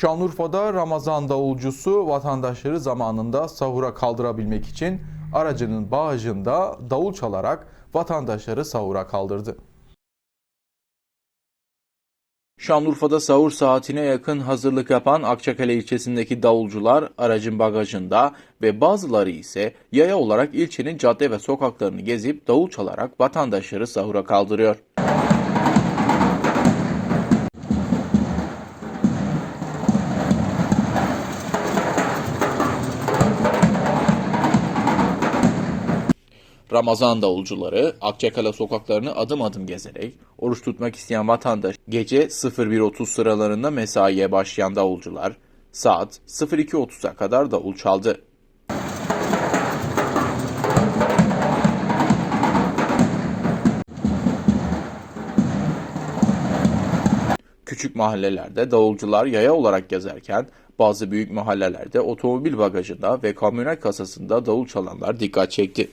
Şanlıurfa'da Ramazan davulcusu vatandaşları zamanında sahura kaldırabilmek için aracının bağajında davul çalarak vatandaşları sahura kaldırdı. Şanlıurfa'da sahur saatine yakın hazırlık yapan Akçakale ilçesindeki davulcular aracın bagajında ve bazıları ise yaya olarak ilçenin cadde ve sokaklarını gezip davul çalarak vatandaşları sahura kaldırıyor. Ramazan davulcuları Akçakale sokaklarını adım adım gezerek oruç tutmak isteyen vatandaş gece 01.30 sıralarında mesaiye başlayan davulcular saat 02.30'a kadar davul çaldı. Küçük mahallelerde davulcular yaya olarak gezerken bazı büyük mahallelerde otomobil bagajında ve kamyonet kasasında davul çalanlar dikkat çekti.